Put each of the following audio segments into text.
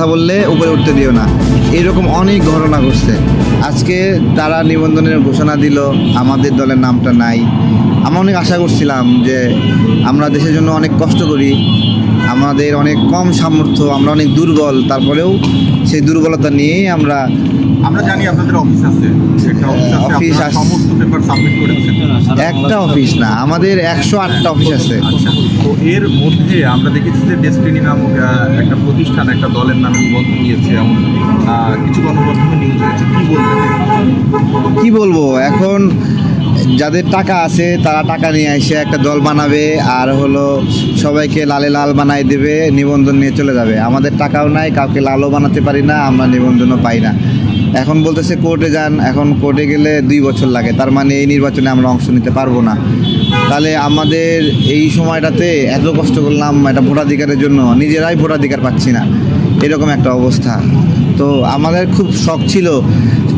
কথা বললে উপরে উঠতে দিও না। এরকম অনেক ঘটনা ঘটছে। আজকে তারা নিবন্ধনের ঘোষণা দিল, আমাদের দলের নামটা নাই। আমরা অনেক আশা করছিলাম যে আমরা দেশের জন্য অনেক কষ্ট করি। আমাদের অনেক কম সামর্থ্য আমরা অনেক দুর্বল তারপরেও সেই দুর্বলতা নিয়েই আমরা আমরা জানি আপনাদের অফিস আছে একটা অফিস। সমস্ত পেপার সাবমিট করেছেন। একটা অফিস না আমাদের একশো আটটা অফিস আছে। আচ্ছা তো এর মধ্যে আমরা দেখেছি যে ডেস্টিনি নামক একটা প্রতিষ্ঠান একটা দলের নামে নিবন্ধন দিয়েছে এমন কিছু গণমাধ্যমে নিউজ হয়েছে। কি বলবেন? কি বলব? এখন যাদের টাকা আছে, তারা টাকা নিয়ে এসে একটা দল বানাবে আর হলো সবাইকে লালে লাল বানাই দেবে, নিবন্ধন নিয়ে চলে যাবে। আমাদের টাকাও নাই, কাউকে লালও বানাতে পারি না, আমরা নিবন্ধনও পাই না। এখন বলতেছে কোর্টে যান, এখন কোর্টে গেলে দুই বছর লাগে, তার মানে এই নির্বাচনে আমরা অংশ নিতে পারব না। তাহলে আমাদের এই সময়টাতে এত কষ্ট করলাম এটা ভোটাধিকারের জন্য, নিজেরাই ভোটাধিকার পাচ্ছি না। এরকম একটা অবস্থা। তো আমাদের খুব শখ ছিল,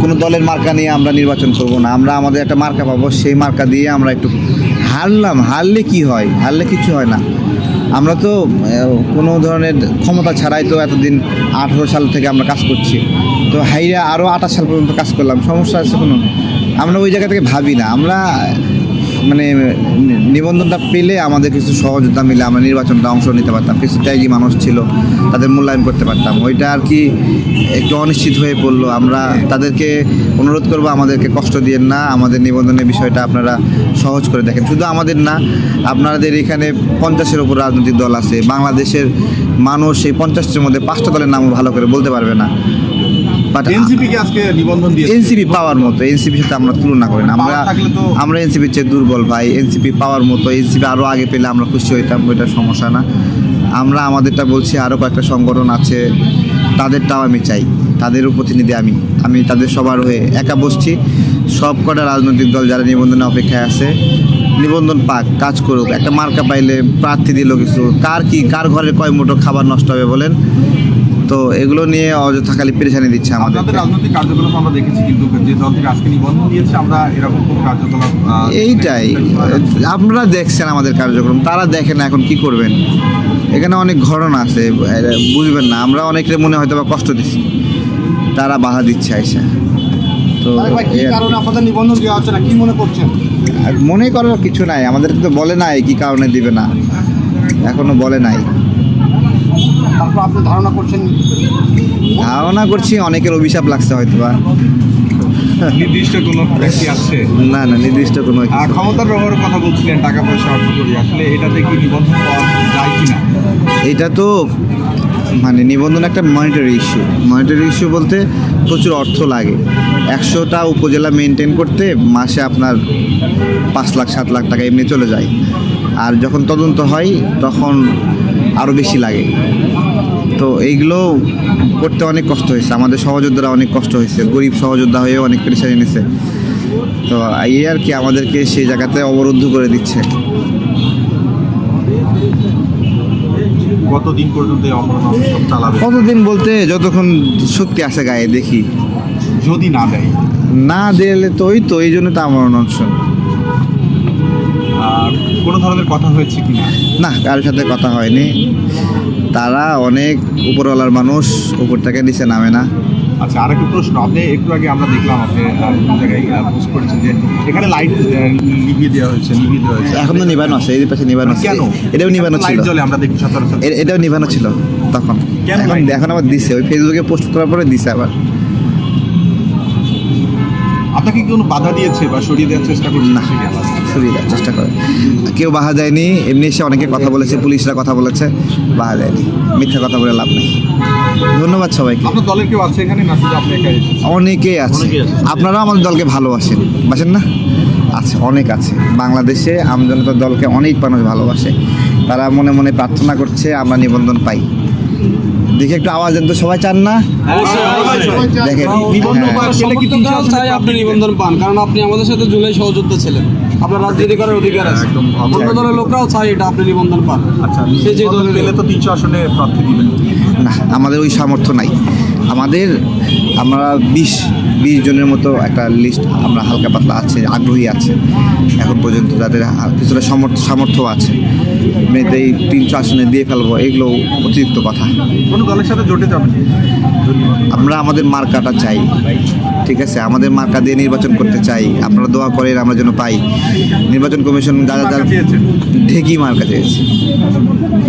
কোনো দলের মার্কা নিয়ে আমরা নির্বাচন করব না। আমরা আমাদের একটা মার্কা পাবো, সেই মার্কা দিয়ে আমরা একটু হারলাম। হারলে কি হয়? হারলে কিছু হয় না। আমরা তো কোনো ধরনের ক্ষমতা ছাড়াই তো এতদিন আঠেরো সাল থেকে আমরা কাজ করছি। তো হাইরা আরও আঠাশ সাল পর্যন্ত কাজ করলাম। সমস্যা আছে কোনো? আমরা ওই জায়গা থেকে ভাবি না। আমরা মানে নিবন্ধনটা পেলে আমাদের কিছু সহযোগিতা মিলে আমরা নির্বাচনটা অংশ নিতে পারতাম, কিছু ত্যাগী মানুষ ছিল, তাদের মূল্যায়ন করতে পারতাম। ওইটা আর কি একটু অনিশ্চিত হয়ে পড়ল। আমরা তাদেরকে অনুরোধ করব, আমাদেরকে কষ্ট দিয়ে না। আমাদের নিবন্ধনের বিষয়টা আপনারা সহজ করে দেখেন। শুধু আমাদের না, আপনাদের এখানে পঞ্চাশের উপর রাজনৈতিক দল আছে। বাংলাদেশের মানুষ এই পঞ্চাশটির মধ্যে পাঁচটা দলের নামও ভালো করে বলতে পারবে না। বাট এনসিপি আজকে নিবন্ধন দিয়েছে। এনসিপি পাওয়ার মতো এনসিপির সাথে আমরা তুলনা করি না। আমরা আমরা এনসিপির চেয়ে দুর্বল ভাই এনসিপি পাওয়ার মতো এনসিপি আরও আগে পেলে আমরা খুশি হইতাম ওইটা সমস্যা না। আমরা আমাদেরটা বলছি আরও কয়েকটা সংগঠন আছে তাদেরটাও আমি চাই তাদেরও প্রতিনিধি আমি। আমি তাদের সবার হয়ে একা বসছি। সব কটা রাজনৈতিক দল যারা নিবন্ধনের অপেক্ষায় আছে নিবন্ধন পাক কাজ করুক। একটা মার্কা পাইলে প্রার্থী দিল কিছু। কার কি কার ঘরে কয় মুঠো খাবার নষ্ট হবে বলেন? তো এগুলো নিয়ে অযথা খালি পেরেশানি দিচ্ছে আমাদের। রাজনৈতিক কার্যকলাপ আমরা দেখেছি কিন্তু যে দল থেকে আজকে নিবন্ধন দিয়েছে আমরা এরকম কোনো কার্যকলাপ এইটাই। আপনারা দেখছেন আমাদের কার্যক্রম তারা দেখেন না এখন কি করবেন। এখানে অনেক ঘটনা আছে বুঝবেন না আমরা অনেকের মনে হয়তো বা কষ্ট দিচ্ছি। তারা বাধা দিচ্ছে আইসা। তো মনে মনে করার কিছু নাই আমাদের তো বলে নাই কি কারণে দিবে না। এখনও বলে নাই। তারপর আপনি ধারণা করছেন ধারণা করছি অনেকের অভিশাপ লাগছে হয়তো বা নির্দিষ্ট কোনো ব্যক্তি আছে? না না নির্দিষ্ট কোনো ক্ষমতার ব্যবহারের কথা বলছিলেন টাকা পয়সা অর্থ করি। আসলে এটাতে কি নিবন্ধন পাওয়া যায় কিনা? এটা তো মানে নিবন্ধন একটা মনিটারি ইস্যু মনিটারি ইস্যু বলতে প্রচুর অর্থ লাগে। একশোটা উপজেলা মেনটেন করতে মাসে আপনার পাঁচ লাখ সাত লাখ টাকা এমনি চলে যায়। আর যখন তদন্ত হয় তখন আরও বেশি লাগে। তো এইগুলো করতে অনেক কষ্ট হয়েছে। আমাদের সহযোদ্ধারা অনেক কষ্ট হয়েছে। গরিব সহযোদ্ধা হয়ে অনেক পেরেশানি এনেছে। তো এই আর কি আমাদেরকে সেই জায়গাতে অবরুদ্ধ করে দিচ্ছে। কতদিন পর্যন্ত চালাবে? বলতে যতক্ষণ শক্তি আছে গায়ে দেখি। যদি না দেয়? না দিলে তো ওই তো এই জন্য তো আমার অনশন। কোনো ধরনের কথা হয়েছে কি না কারোর সাথে কথা হয়নি। তারা অনেক উপরওয়ালার মানুষ উপর থেকে নিচে নামে না। আচ্ছা আরেকটা প্রশ্ন। আপনি একটু আগে আমরা দেখলাম আপনি জায়গায় পোস্ট করেছেন যে এখানে লাইট নিভিয়ে দেওয়া হয়েছে নিভিয়ে দেওয়া হয়েছে। এখন তো নিবানো আছে এই পাশে নিবানো আছে। কেন? এটাও নিবানো ছিল। লাইট জ্বলে আমরা দেখি সচরাচর। এটাও নিবানো ছিল তখন। এখন এখন আবার দিছে। ওই ফেসবুকে পোস্ট করার পরে দিছে আবার। আপনাকে কি কোনো বাধা দিয়েছে বা সরিয়ে দেওয়ার চেষ্টা করছে না। সরিয়ে দেওয়ার চেষ্টা করে। কেউ বাধা দেয়নি এমনি এসে অনেকে কথা বলেছে পুলিশরা কথা বলেছে বাধা দেয়নি। মিথ্যা কথা বলে লাভ নেই। ধন্যবাদ সবাইকে। আপনার দলের কেউ আছে এখানে না শুধু আপনি একাই অনেকেই আছে। আপনারাও আমাদের দলকে ভালোবাসেন। বাসেন না? আছে অনেক আছে। বাংলাদেশে আমজনতার দলকে অনেক মানুষ ভালোবাসে। তারা মনে মনে প্রার্থনা করছে আমরা নিবন্ধন পাই। দেখে একটু আওয়াজ দেন তো সবাই চান না? দেখেন হ্যাঁ। চাই আপনি নিবন্ধন পান কারণ আপনি আমাদের সাথে জুলাই সহযোদ্ধা ছিলেন। আপনার রাজনীতি করার অধিকার আছে। অন্য দলের লোকরাও চাই এটা আপনি নিবন্ধন পান। আচ্ছা সে যে দলের পেলে তো তিনশো আসনে প্রার্থী দিবেন। না আমাদের ওই সামর্থ্য নাই। আমাদের আমরা বিশ বিশ জনের মতো একটা লিস্ট আমরা হালকা পাতলা আছে আগ্রহী আছে। এখন পর্যন্ত তাদের কিছুটা সামর্থ্য সামর্থ্য আছে এমনিতে এই তিনশো আসনে দিয়ে ফেলব এগুলো অতিরিক্ত কথা। কোনো দলের সাথে জোটে যাবেন আমরা আমাদের মার্কাটা চাই ঠিক আছে? আমাদের মার্কা দিয়ে নির্বাচন করতে চাই। আপনারা দোয়া করেন আমরা যেন পাই। নির্বাচন কমিশন যারা যারা? ঢেকি মার্কা চেয়েছি।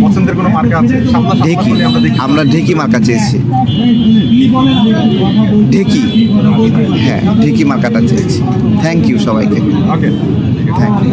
পছন্দের কোনো মার্কা আছে? সামলা সামলা ঢেকি আমরা ঢেকি মার্কা চেয়েছি। ঢেকি। হ্যাঁ ঢেকি মার্কাটা চেয়েছি। থ্যাংক ইউ সবাইকে। ওকে। Thank you